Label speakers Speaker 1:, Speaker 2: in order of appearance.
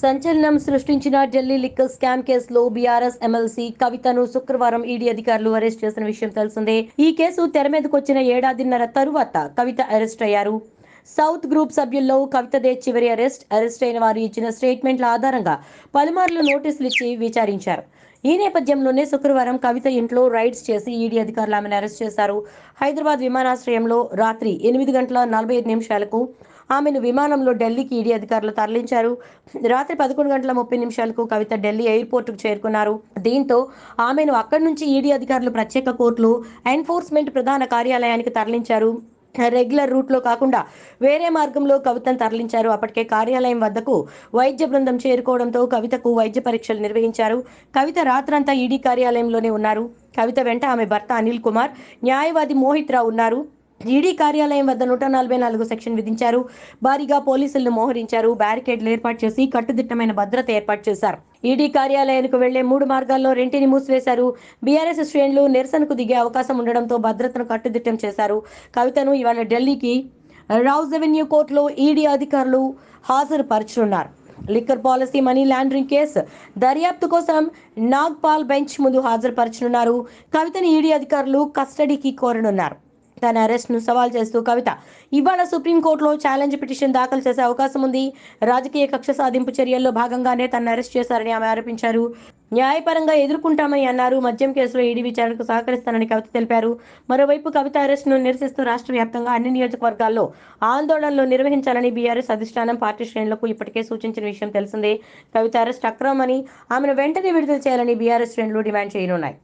Speaker 1: సంచలనం సృష్టించిన Delhi liquor scam కేసులో బీఆర్ఎస్ ఎమ్మెల్సీ కవితను శుక్రవారం ఈడీ అధికారులు అరెస్ట్ చేసిన విషయం తెలిసిందే. ఈ కేసు తెర మీదకొచ్చిన ఏడాదిన్నర తరువాత కవిత అరెస్ట్ అయ్యారు. సౌత్ గ్రూప్ సభ్యుల్లో కవితదే చివరి అరెస్ట్. అరెస్ట్ అయిన వారు ఇచ్చిన స్టేట్మెంట్ల ఆధారంగా పలుమార్లు నోటీసులు ఇచ్చి విచారించారు. ఈ నేపథ్యంలోనే శుక్రవారం కవిత ఇంట్లో రైడ్స్ చేసి ఈడీ అధికారులు ఆమెను అరెస్ట్ చేశారు. హైదరాబాద్ విమానాశ్రయంలో రాత్రి ఎనిమిది గంటల నలభై ఐదు నిమిషాలకు ఆమెను విమానంలో ఢిల్లీకి ఈడీ అధికారులు తరలించారు. రాత్రి పదకొండు గంటల ముప్పై నిమిషాలకు కవిత ఢిల్లీ ఎయిర్పోర్టుకు చేరుకున్నారు. దీంతో ఆమెను అక్కడి నుంచి ఈడీ అధికారులు ప్రత్యేక కోర్టులు ఎన్ఫోర్స్మెంట్ ప్రధాన కార్యాలయానికి తరలించారు. రెగ్యులర్ రూట్లో కాకుండా వేరే మార్గంలో కవితను తరలించారు. అప్పటికే కార్యాలయం వద్దకు వైద్య బృందం చేరుకోవడంతో కవితకు వైద్య పరీక్షలు నిర్వహించారు. కవిత రాత్రంతా ఈడీ కార్యాలయంలోనే ఉన్నారు. కవిత వెంట ఆమె భర్త అనిల్ కుమార్ న్యాయవాది మోహిత్ రావు ఉన్నారు. ఈడీ కార్యాలయం వద్ద నూట నలభై నాలుగు సెక్షన్ విధించారు. భారీగా పోలీసులను మోహరించారు. బ్యారికేడ్లు ఏర్పాటు చేసి కట్టుదిట్టమైన భద్రత ఏర్పాటు చేశారు. ఈడీ కార్యాలయానికి వెళ్ళే మూడు మార్గాల్లో రెంటిని మూసివేశారు. బీఆర్ఎస్ శ్రేణులు నిరసనకు దిగే అవకాశం ఉండడంతో భద్రతను కట్టుదిట్టం చేశారు. కవితను ఇవాళ ఢిల్లీకి రౌజ్ రెవెన్యూ కోర్టులో ఈడీ అధికారులు హాజరుపరచనున్నారు. Liquor policy money laundering case దర్యాప్తు కోసం నాగ్పాల్ బెంచ్ ముందు హాజరుపరచనున్నారు. కవితని ఈడీ అధికారులు కస్టడీకి కోరనున్నారు. తన అరెస్ట్ను సవాల్ చేస్తూ కవిత. ఇవాళ సుప్రీంకోర్టులో ఛాలెంజ్ పిటిషన్ దాఖలు చేసే అవకాశం ఉంది. రాజకీయ కక్ష సాధింపు చర్యల్లో భాగంగానే తన అరెస్ట్ చేశారని ఆమె ఆరోపించారు. న్యాయపరంగా ఎదుర్కొంటామని అన్నారు. మద్యం కేసులో ఈడీ విచారణకు సహకరిస్తానని కవిత తెలిపారు. మరోవైపు కవిత అరెస్ట్ను నిరసిస్తూ రాష్ట్ర వ్యాప్తంగా అన్ని నియోజకవర్గాల్లో ఆందోళనలు నిర్వహించాలని బీఆర్ఎస్ అధిష్టానం పార్టీ శ్రేణులకు ఇప్పటికే సూచించిన విషయం తెలిసిందే. కవిత అరెస్ట్ అక్రమని ఆమెను వెంటనే విడుదల చేయాలని బీఆర్ఎస్ శ్రేణులు డిమాండ్ చేయనున్నాయి.